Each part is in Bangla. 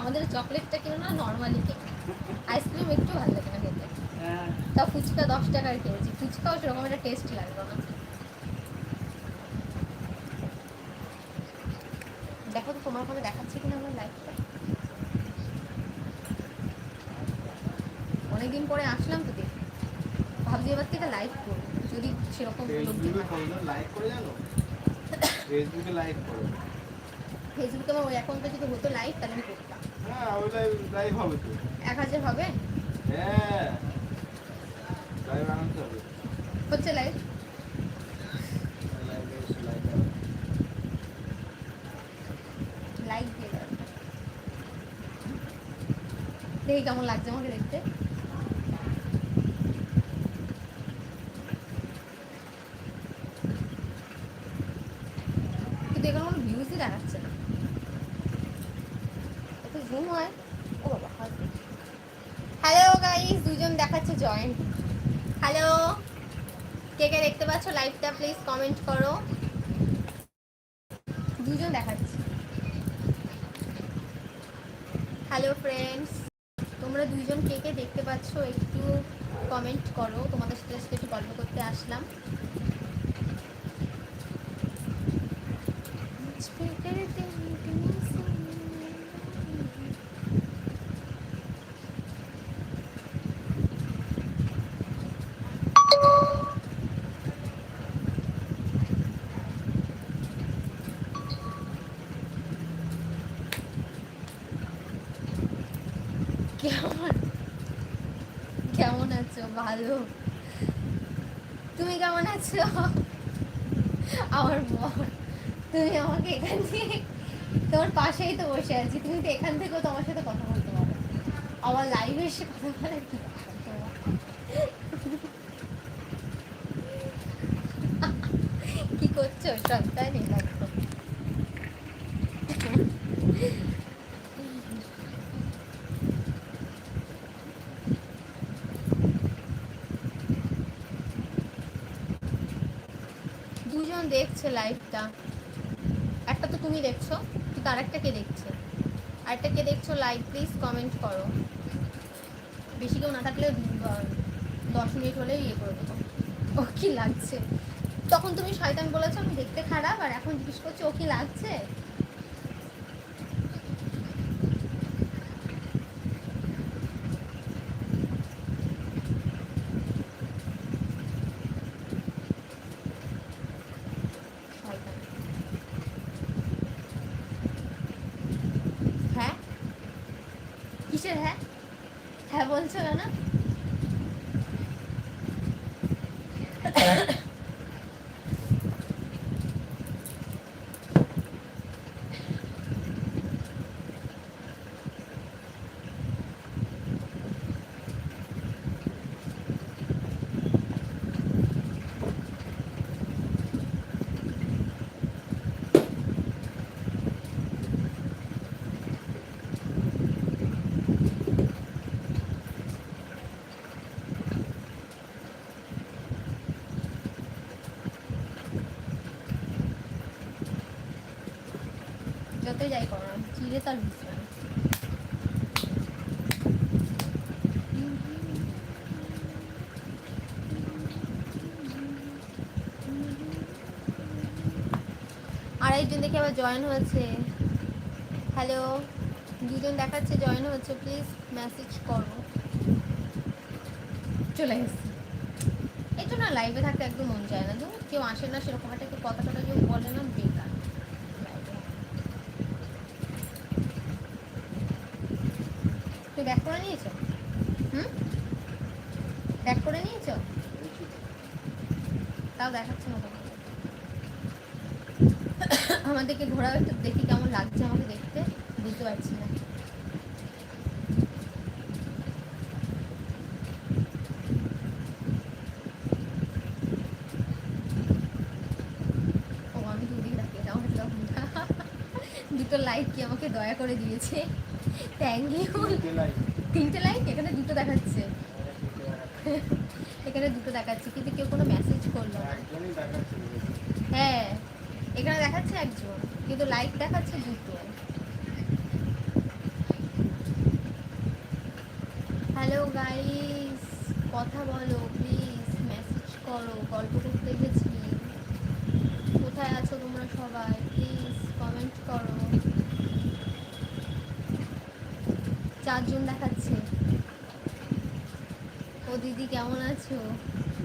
আমাদের চকলেটটা কিনো না নর্মালি কেন আইসক্রিম একটু ভালো লাগে না খেতে। হ্যাঁ। তা ফুচকা দশ টাকার কিনেছি ফুচকাও সেরকম একটা টেস্ট লাগল না। দেখো তো তোমার ফোনে দেখাচ্ছে কিনা আমার লাইফটা অনেকদিন পরে আসলাম তো দেখ। ভাবছি এবার থেকে লাইভ করব। যদি সেরকম ফেসবুকে থাকে। করে জানো? ফেসবুকে লাইক করো। ফেসবুকে আমার ওই অ্যাকাউন্টে যদি হতো লাইভ তাহলে আমি করতাম। হ্যাঁ ওই লাইভ লাইভ হবে তো। এক হাজার হবে? হ্যাঁ। লাইভ আনতে হবে। হচ্ছে লাইভ লাইভ লাইভ লাইক দিয়ে দেখি কেমন লাগছে আমাকে দেখতে কিন্তু এখানে কোনো ভিউজই দেখাচ্ছে না জুম হয় ও বাবা হ্যালো গাইস দুজন দেখাচ্ছে জয়েন্ট হ্যালো কে কে দেখতে পাচ্ছ? লাইভটা প্লিজ কমেন্ট করো। দুজন দেখাচ্ছে। হ্যালো ফ্রেন্ডস তোমরা দুইজন কে কে দেখতে পাচ্ছ একটু কমেন্ট করো। তোমাদের সাথে আজকে একটু গল্প করতে আসলাম। কেমন? কেমন আছো? ভালো। তুমি কেমন আছো? আমার বর, তুমি আমাকে এখান থেকে তোমার পাশেই তো বসে আছি। তুমি তো এখান থেকেও তোমার সাথে কথা বলতে পারো। আমার লাইভে এসে কথা বলে কি? কি করছ সন্তান লাগতো দুজন দেখছে লাইভটা একটা তো তুমি দেখছ, কিন্তু আরেকটা কে দেখছে? আরেকটা কে দেখছ লাইভ প্লিজ কমেন্ট করো। বেশি কেউ না থাকলে দশ মিনিট হলে ইয়ে করে দেবো। ও কি লাগছে? তখন তুমি শয়তান বলেছ, আমি দেখতে খারাপ, আর এখন জিজ্ঞেস করছি, ও কি লাগছে শয়তান। হ্যাঁ কিসের হ্যাঁ হ্যাঁ বলছো না যতই যাই করো না চিড়ে তার বুঝবে না আরেকজন দেখে আবার জয়েন হয়েছে। হ্যালো দুজন দেখাচ্ছে জয়েন হচ্ছে প্লিজ মেসেজ করো। চলে গেছে এই না লাইভে থাকতে একদম মন চায় না। ধরুন কেউ আসে না, সেরকম একটা কথা টথা কেউ বলে না, বেকার live এ। তুই ব্যাক করে নিয়েছো? হুম? ব্যাক করে নিয়েছো? তাও দেখাচ্ছে না তোমাকে। আমাদেরকে ঘোরাও, একটু দেখি কেমন লাগছে আমাকে দেখতে। বুঝতে পারছি না। দুটো লাইক কি আমাকে দয়া করে দিয়েছে। তিনটে লাইক এখানে দুটো দেখাচ্ছে। এখানে দুটো দেখাচ্ছে কিন্তু কেউ কোনো মেসেজ করল না। হ্যাঁ এখানে দেখাচ্ছে একজন কিন্তু লাইক দেখাচ্ছে দুটো। হ্যালো গাইস কথা বলো প্লিজ মেসেজ করো গল্প করতে গেছি। কোথায় আছো তোমরা সবাই? প্লিজ কমেন্ট করো। চারজন দেখাচ্ছে। ও দিদি কেমন আছো?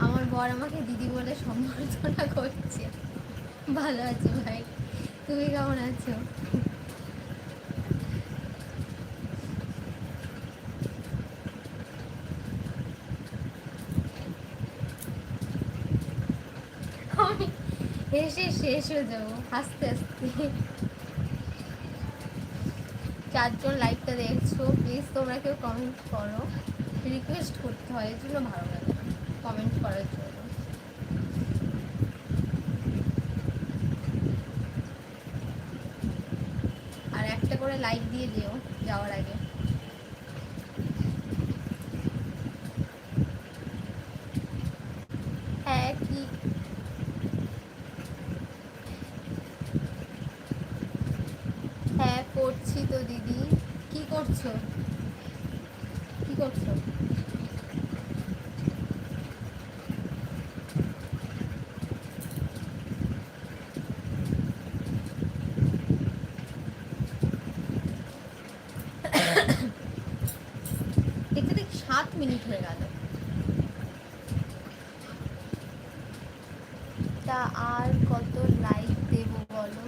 আমার বর আমাকে দিদি বলে সম্বর্ধনা করছে। ভালো আছি ভাই? তুমি কেমন আছো? হেসে শেষ হয়ে যাব আস্তে হাসতে। চারজন লাইকটা দেখছ প্লিজ তোমরা কেউ কমেন্ট করো। রিকোয়েস্ট করতে হয় এর জন্য ভালো লাগে। কমেন্ট করার জন্য। আর একটা করে লাইক দিয়ে দিও, যাওয়ার আগে হ্যাঁ কি হ্যাঁ করছি তো দিদি। কি করছ? কি করছ দেখতে দেখি সাত মিনিট হয়ে গেল তা আর কত লাইক দেবো বলো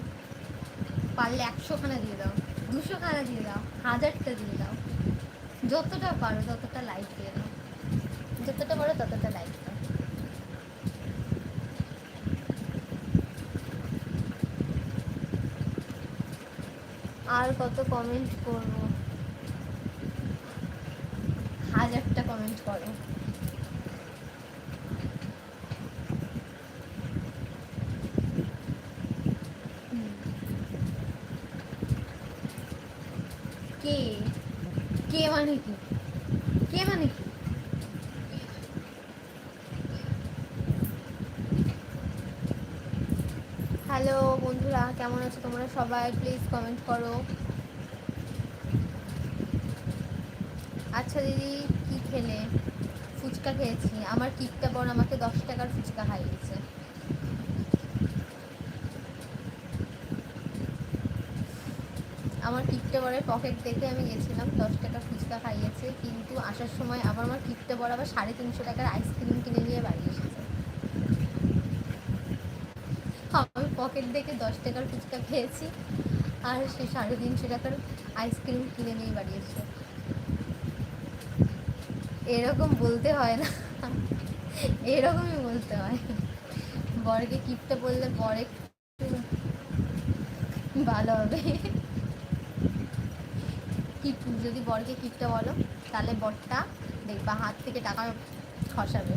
পারলে একশো খানা দিয়ে দাও দুশো খানা দিয়ে দাও হাজারটা দিয়ে দাও যতটা পারো ততটা লাইক দিয়ে দাও যতটা পারো ততটা লাইক দাও আর কত কমেন্ট করব? হাজারটা কমেন্ট করো হুম। কে কে মানে কি কে মানে কি হ্যালো বন্ধুরা কেমন আছো তোমরা সবাই? প্লিজ কমেন্ট করো। আচ্ছা দিদি, কি খেলে? ফুচকা খেয়েছি। আমার কিকটা বড়, আমাকে দশ টাকার ফুচকা খাইয়েছে আমার কিকটা বড়ের পকেট দেখে আমি গেছিলাম, দশ টাকা ফুচকা খাইয়েছে কিন্তু আসার সময় আবার আমার কিকটা বড় আবার সাড়ে তিনশো টাকার আইসক্রিম কিনে নিয়ে বাড়ি এসেছে। আমি পকেট দেখে দশ টাকার ফুচকা খেয়েছি। আর সে সাড়ে তিনশো টাকার আইসক্রিম কিনে নিয়ে বাড়ি এরকম বলতে হয় না। এরকমই বলতে হয়। বরকে কিপটা বললে বর একটু ভালো হবে। কিপ, যদি বরকে কিপটা বলো, তাহলে বরটা দেখবা হাত থেকে টাকা খসাবে।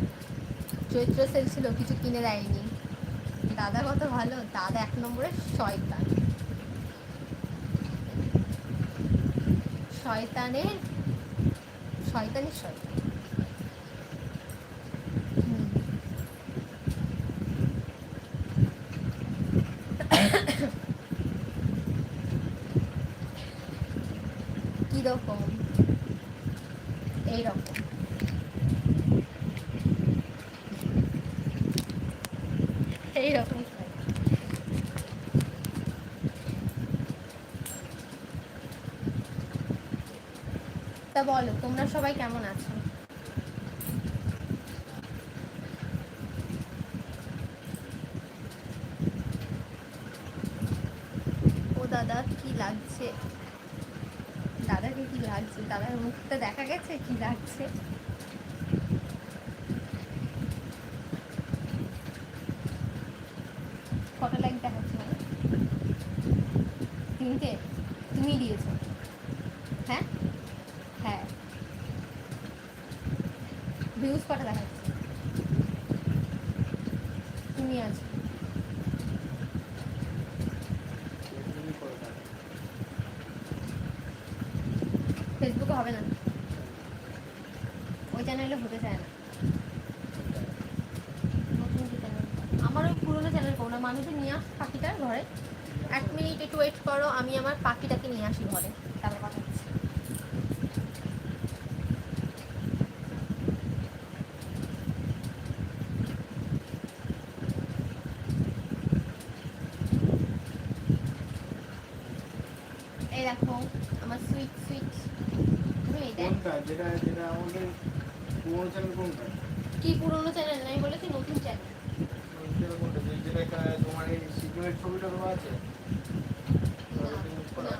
চৈত্র সেল ছিল, কিছু কিনে দেয়নি। দাদা কত ভালো? দাদা এক নম্বরে শয়তান। শয়তানের শয়তানের শয়তান। হুম। কীরকম বলো, তোমরা সবাই কেমন আছো? ও দাদা, কি লাগছে? দাদাকে কি লাগছে? দাদার মুখটা দেখা গেছে? কি লাগছে কটা লাইক দেখাচ্ছে মানে তিনটে তুমি দিয়েছ হ্যাঁ হ্যাঁ ভিউজ কটা দেখাচ্ছে তুমি আছো ফেসবুকে হবে না ওই চ্যানেলে হতে চায় না নতুন যে চ্যানেল আমার ওই পুরোনো চ্যানেল কোনো মানুষের নিয়ে আস পাখিটা ঘরে। এক মিনিট একটু ওয়েট করো আমি আমার পাখিটাকে নিয়ে আসি ঘরে। তারপর কথা দেখো আমার সুইট সুইট কোনটা? যেটা যেটা আমাদের পুরোনো চ্যানেল কোনটা? কি পুরোনো চ্যানেল নাই বলেছি নতুন চ্যানেল যেটা কোনটা যে- যেটা এখানে তোমার এই সিকিউরিটি ছবিটা দেওয়া আছে ওটা তুমি use করো? না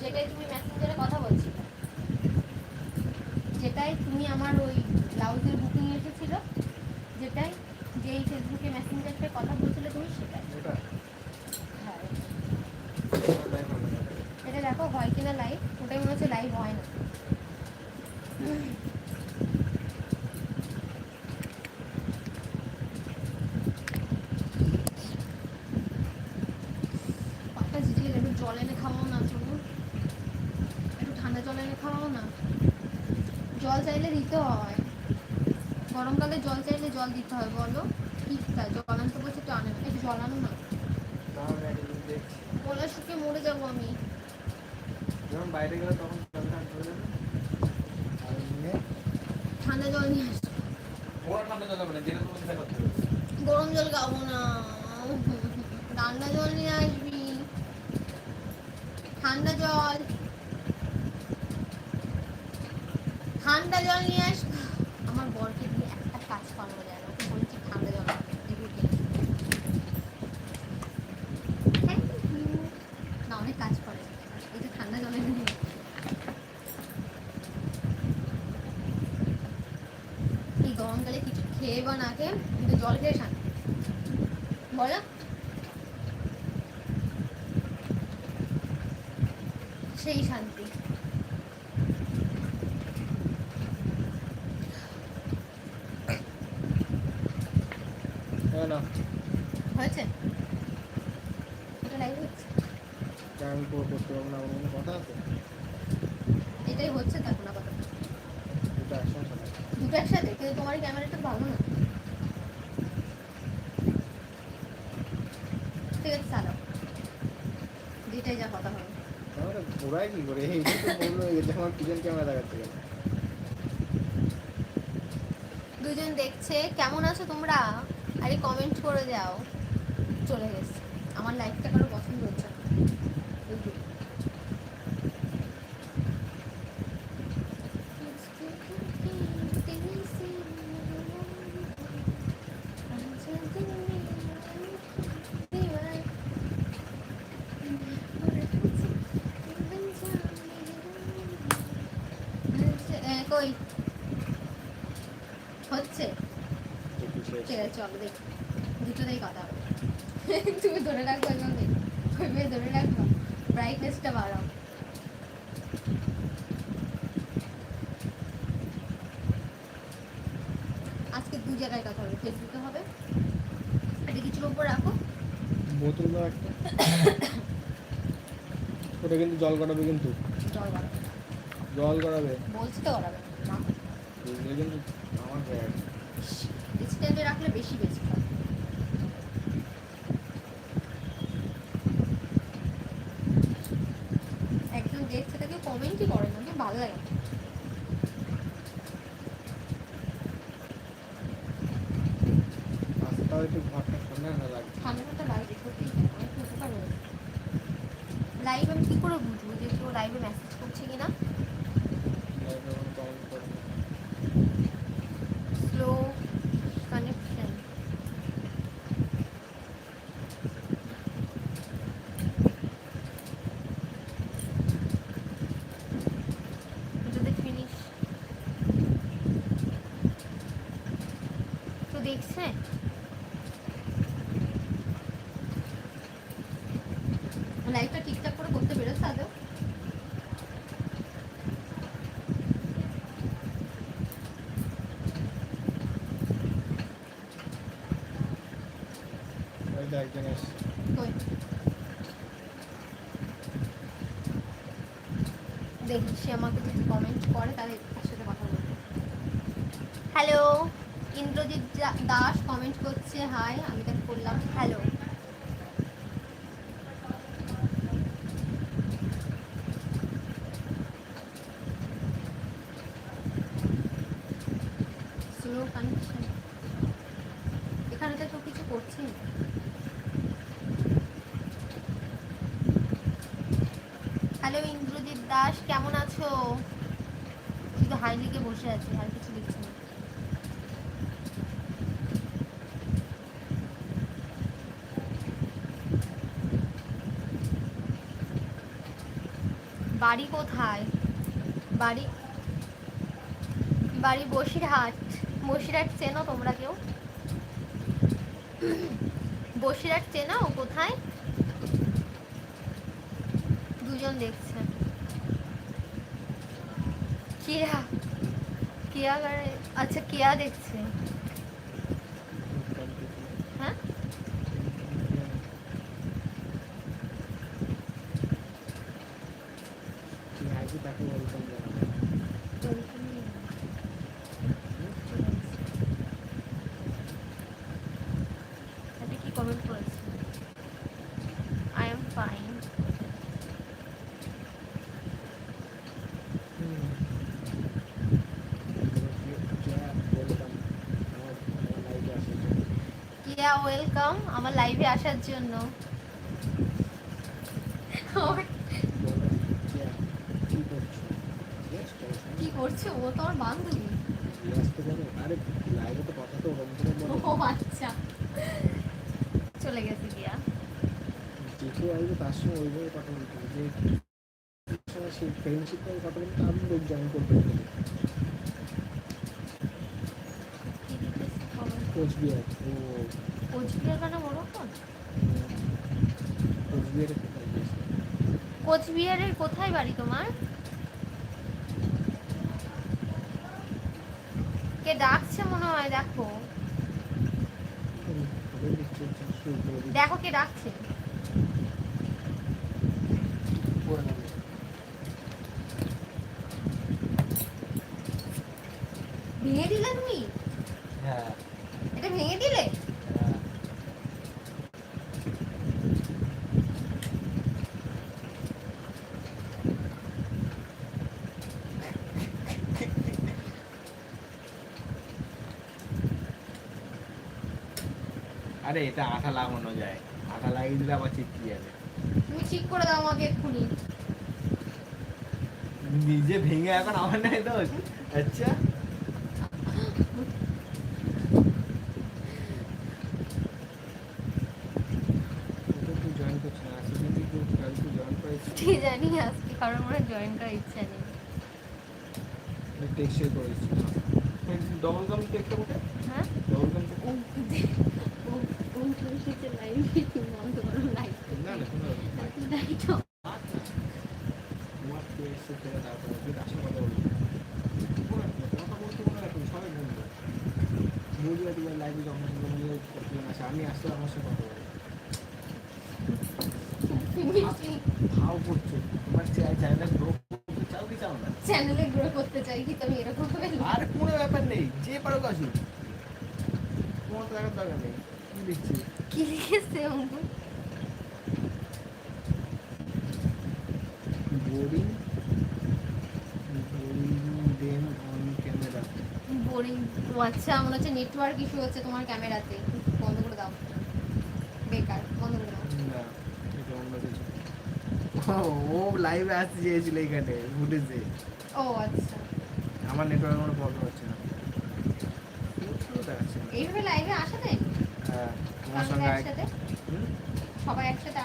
যেটাই তুমি মেসেঞ্জারে কথা বলছিলে যেটাই তুমি আমার ওই ব্লাউজের বুকিং এসেছিল যেটাই যেই ফেসবুকে মেসেঞ্জারতে কথা বলছিলে তুমি সেটাই ওটা হ্যাঁ ওটা live হবে না। এটা দেখো হয় কিনা লাইভ ওটাই মনে হচ্ছে লাইভ হয় না পাটা জিজে একটু জল এনে খাওয়াও না চলুন একটু ঠান্ডা জল এনে খাওয়াও না জল চাইলে দিতে হয় গরমকালে জল দিতে হয় বলো? ঠিকটা জল আনতে বলছে তো আনে না। জল আনো না। গলা শুকে মরে যাব আমি। যখন বাইরে গেলে তখন ঠান্ডা জল নিয়ে আসো ওরা ঠান্ডা জল যাবে না যেটা সেটা করতে গরম জল খাব না। ঠান্ডা জল নিয়ে আসবি। ঠান্ডা জল। ঠান্ডা জল নিয়ে আস আমার বরকে দিয়ে একটা কাজ করানো যায় না ওকে বলেছি ঠান্ডা জল আনতে, এগুলো কিনে। Thank you. না অনেক কাজ করে এই যে ঠান্ডা জল এনে দিল। এই গরমকালে কিছু খেয়ে বা না খেয়ে কিন্তু জল খেয়ে শান্তি বলো সেই শান্তি হ্যাঁ না হয়েছে? এটা লাইভ হচ্ছে? আমি পুরো করতে পারব না আমার কথা আছে? এটাই হচ্ছে তার কোনো কথা দুটো একসাথে? কিন্তু তোমার ক্যামেরাটা ভালো না। ঠিক আছে চালাও। যেটাই যা কথা হবে। তাহলে ঘোরায় কি করে? এই তো বলল এই আমার পিছন ক্যামেরা দেখাচ্ছে কেন? দুজন দেখছে। কেমন আছো তোমরা? আরে কমেন্ট করে যাও চলে গেছে। আমার লাইফটা কারও পছন্দ হচ্ছে না। কই? হচ্ছে? ঠিক আছে চলো দেখি। দুটোতেই কথা তুমি ধরে রাখব একদম দেখি ওই মেয়ে ধরে রাখব। ব্রাইটনেসটা বাড়াও। আজকে দু জায়গায় কথা হবে। ফেসবুকে হবে। এটা কিছুর উপর রাখো? বোতল দাও একটা ওটা কিন্তু জল গড়াবে কিন্তু। জল বাড়াবে জল গড়াবে। বলছি তো বাড়াবে না? কিন্তু আমার ব্যাগ ডিস্টেন্সে রাখলে বেশি বেশি হয় একজন দেখছে তাকে কমেন্টই করে না ভালো লাগে না। রাস্তাও একটু ঘরটা ঠান্ডা না লাগছে ঠান্ডা ঠান্ডা লাগছে সত্যি অনেক উপকার হয়েছে লাইভ আমি কি করে বুঝব যে কেউ লাইভে মেসেজ করছে কিনা কমেন্ট করে স্লো কানেকশন এটাতে ফিনিশ তো দেখছে লাইভটা কই দেখি সে আমাকে যদি কমেন্ট করে তাহলে তার সাথে কথা বলব হ্যালো ইন্দ্রজিৎ দাস কমেন্ট করছে হাই আমি তাকে করলাম হ্যালো স্লো কানেকশন এখানে তো কিছু করছি হ্যালো ইন্দ্রজিৎ দাস, কেমন আছো? শুধু হাই লিখে বসে আছি আর কিছু লিখছি না। বাড়ি কোথায়? বাড়ি বাড়ি বসিরহাট। বসিরহাট চেনো তোমরা কেউ? বসিরহাট ও কোথায়? দুজন দেখছে। কেয়া কেয়া আচ্ছা কেয়া দেখছে হ্যাঁ তাকে ওয়েলকাম জানাব আপনি কি কমেন্ট করেছেন আই এম ফাইন কেয়া ওয়েলকাম আমার লাইভে আসার জন্য। কি করছ? ও তো আমার বান্ধবী। ও আচ্ছা। চলে গেছে কেয়া তার সঙ্গে ওইভাবে কথা বলতে হবে যে ফ্রেন্ডশিপ কথা বলতে আমি লোক জয়েন কোচবিহার, ও। কোচবিহার মানে গিয়েছে? কোচবিহারের কোথায় বাড়ি তোমার? কে ডাকছে মনে হয় দেখো। দেখো কে ডাকছে। ভেঙে দিলে তুমি? হ্যাঁ। এটা ভেঙে দিলে হ্যাঁ আরে এটা আঠা লাগানো যায়। আঠা লাগিয়ে দিলে আবার চিপকে যাবে তুমি ঠিক করে দাও আমাকে এক্ষুনি। নিজে ভেঙে এখন আমার নাই দোষ আচ্ছা। জানি আজকে কারোর মনে জয়েন করার ইচ্ছা নেই। টেক্সচার করেছি। ডবল কাম কোথায় হ্যাঁ। ডবল কাম আমি আসলে আমার সাথে কথা ভাও করছ তোমার চ্যানেল গ্রো করতে চাও কি চাও চ্যানেলে গ্রো করতে চাই কি তুমি এরকম আর কোনো ব্যাপার নেই, যে পারো কাজু তোমার তো দেখার দরকার নেই কি লিখছি কি লিখেছে Anku boring them on camera boring ও আচ্ছা মনে হচ্ছে নেটওয়ার্ক ইস্যু হচ্ছে তোমার ক্যামেরাতে বন্ধ করে দাও বেকার বন্ধ করে দাও না এটা কিছু ও লাইভে আসতে চেয়েছিল এখানে ফুটেছে ও আচ্ছা আমার নেটওয়ার্ক কোনো প্রবলেম হচ্ছে না। এইভাবে লাইভে আসা দেয় হ্যাঁ সবাই সঙ্গে একসাথে সবাই একসাথে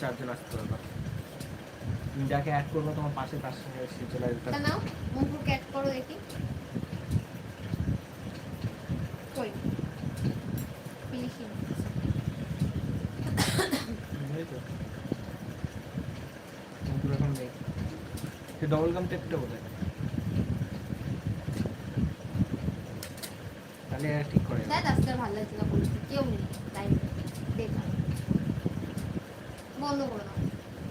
চারজন আসতে পারবা তুমি যাকে অ্যাড করব তোমার পাশে তার সঙ্গে সে চলে আসবে। তা নাও মুখু করো দেখি। কই? ডবল গাম টেপটা কোথায় তাহলে ঠিক করে দেখ আজকে ভালো লাগছে না বলছি কেউ নেই লাইভে বেকার। বন্ধ করে দাও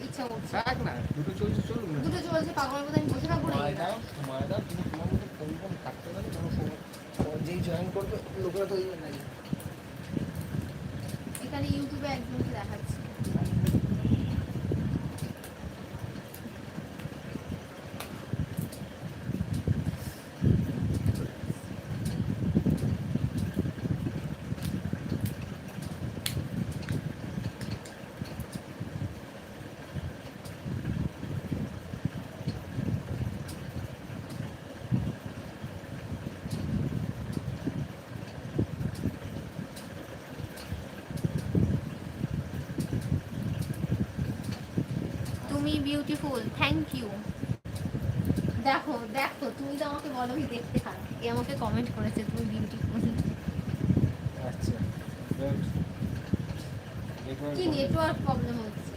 ইচ্ছা করছে। থাক না দুটো চলছে চলুক না। দুটো চলছে পাগলের মতো আমি বসে থাকব না দাও সময় দাও তুমি তোমার মতো কোন কোন থাকতে পারে কোনো সময় সময় যেই জয়েন করবে লোকেরা তো ওই এখানে ইউটিউবে একজনকে দেখাচ্ছে তুমি বিউটিফুল থ্যাংক ইউ দেখো দেখো তুমি তো আমাকে বলো কি দেখতে খারাপ এ আমাকে কমেন্ট করেছে তুমি বিউটিফুল আচ্ছা. কি নেটওয়ার্ক প্রবলেম হচ্ছে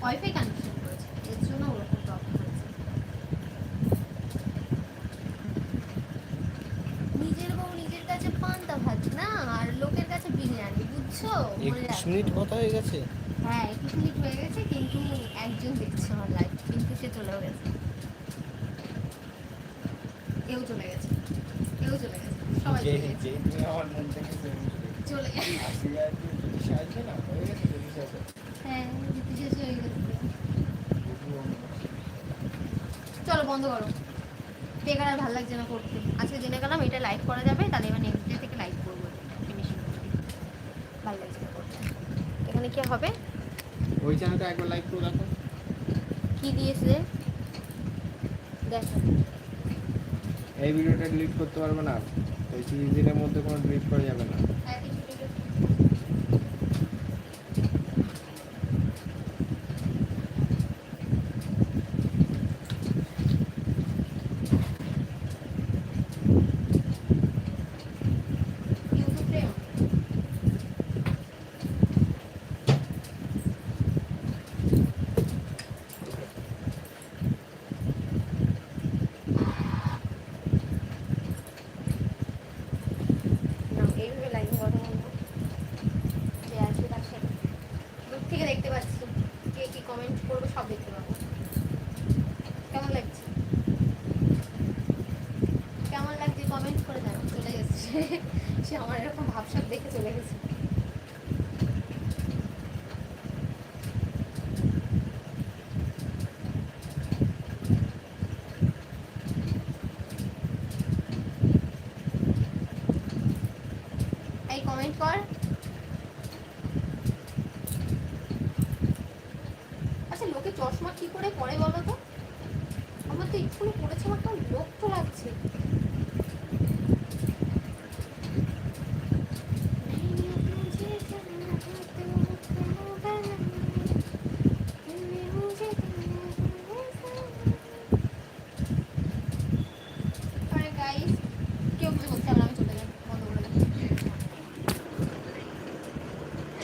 ওয়াইফাই কানেকশন করেছে এর জন্য ওরকম প্রবলেম হচ্ছে নিজের বউ নিজের কাছে পান্তা ভাত না আর লোকের কাছে বিরিয়ানি বুঝছ মনে একুশ রাখো। মিনিট কথা হয়ে গেছে? হ্যাঁ একুশ মিনিট হয়ে গেছে কিন্তু একজন দেখছে আমার লাইভ কিন্তু সে চলেও গেছে। এও চলে গেছে এও চলে গেছে সবাই চলে গেছে। আমার মন থেকে চলে গেছে। চলে গেছে। আশি হাজার দিয়ে যদি সাহায্য না হয়ে গেছে হ্যাঁ শেষ হয়ে গেছে। চলো বন্ধ করো। বেকার আর ভালো লাগছে না করতে। আজকে জেনে গেলাম এটা লাইভ করা যাবে তাহলে এবার নেক্সট ডে থেকে লাইভ করব। ভালো লাগছে না করতে এখানে কি হবে? ওই চ্যানেলটা একবার লাইক করে দেখো। কি দিয়েছে? দেখো এই ভিডিওটা ডিলিট করতে পারবে না। এই সিরিজের মধ্যে কোনো ডিলিট করা যাবে না হ্যাঁ, কিছু video YouTube প্রেম। না, এইভাবে লাইন কথা বলব যে আসবে তার সাথে দূর থেকে দেখতে পাচ্ছি কে কি কমেন্ট করবে সব দেখতে পাবো কেমন লাগছে কেমন লাগছে কমেন্ট করে জানো চলে গেছে সে- সে আমার এরকম ভাবসাব দেখে চলে গেছে এই কমেন্ট কর। আচ্ছা লোকে চশমা কি করে পরে বলো তো? আমার তো এক্ষুনি